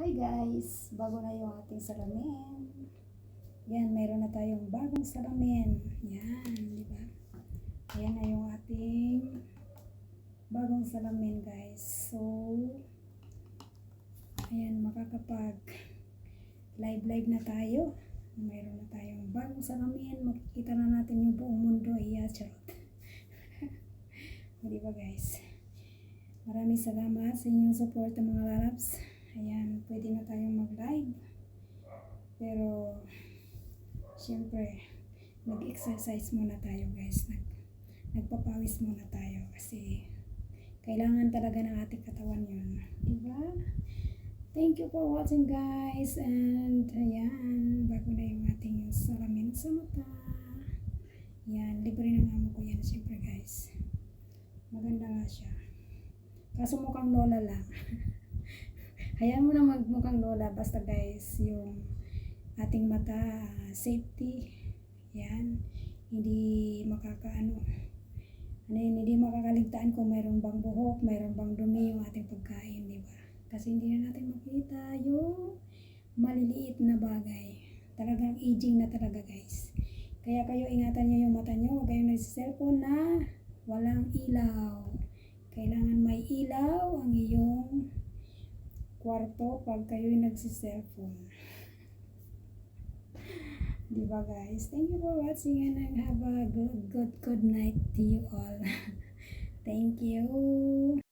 Hi guys! Bago na yung ating salamin. Yan, mayroon na tayong bagong salamin. Yan, di ba? Ayan na yung ating bagong salamin guys. So, ayan, makakapag live live na tayo. Mayroon na tayong bagong salamin. Makikita na natin yung buong mundo. Iya, charot. di ba guys? Maraming salamat sa inyong support mga lalabs. Ayan, pwede na tayong mag-live. Pero, syempre, nag-exercise muna tayo guys. Nag, nagpapawis muna tayo kasi kailangan talaga ng ating katawan yun. Diba? Thank you for watching guys. And, ayan, bago na yung ating salamin sa mata. Yan, libre ng amo ko yan syempre guys. Maganda nga siya. Kaso mukhang lola lang. Hayaan mo na magmukhang lola. Basta guys, yung ating mata, safety. Yan. Hindi makakaano. Ano yun, hindi makakaligtaan kung mayroon bang buhok, mayroon bang dumi yung ating pagkain, di ba? Kasi hindi na natin makita yung maliliit na bagay. Talagang aging na talaga guys. Kaya kayo ingatan nyo yung mata nyo. Huwag kayong nagsiselfone na walang ilaw. Kailangan may ilaw ang iyong kwarto pag kayo'y nagsiselfone. Di ba guys? Thank you for watching and have a good, good, good night to you all. Thank you.